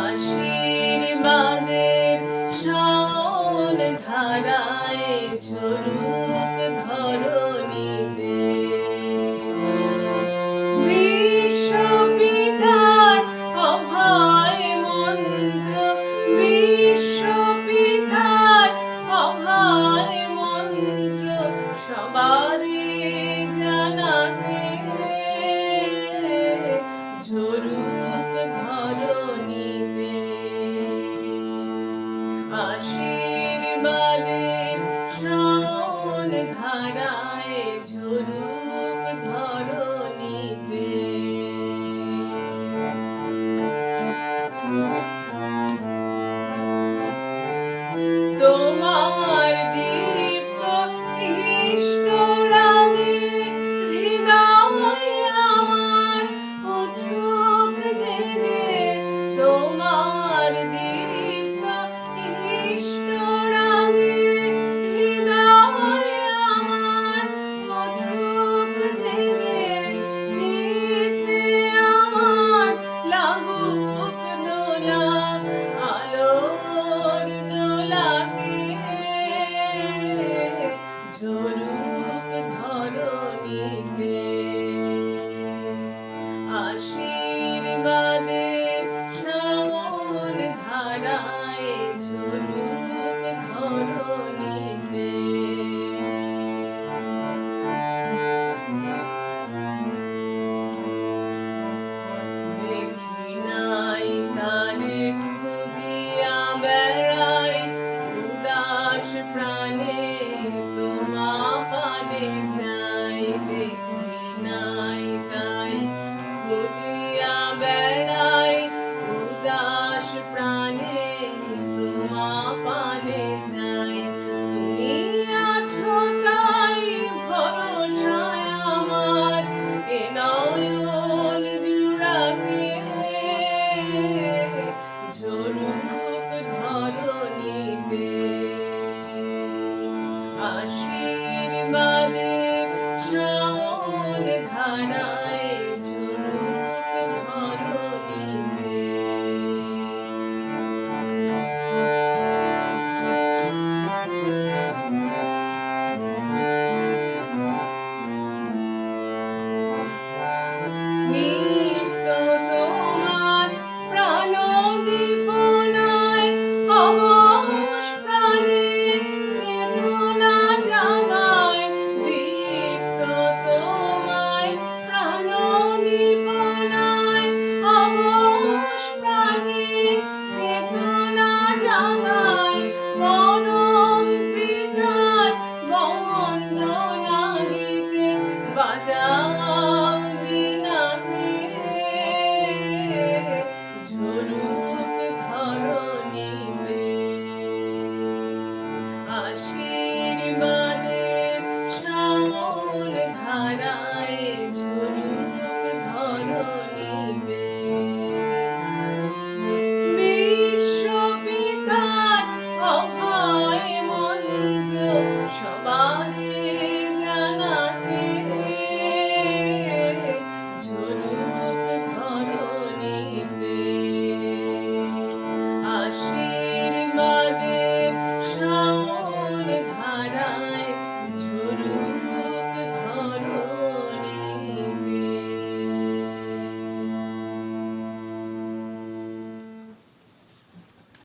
আশীর্বাদের সন ধারায় ঝরুক ধরণীতে। বিশ্বপিতার অভয় মন্ত্র বিশ্বপিতার অভয় মন্ত্র সবারই ঝরে মুখ ধরণীতে আশু 사랑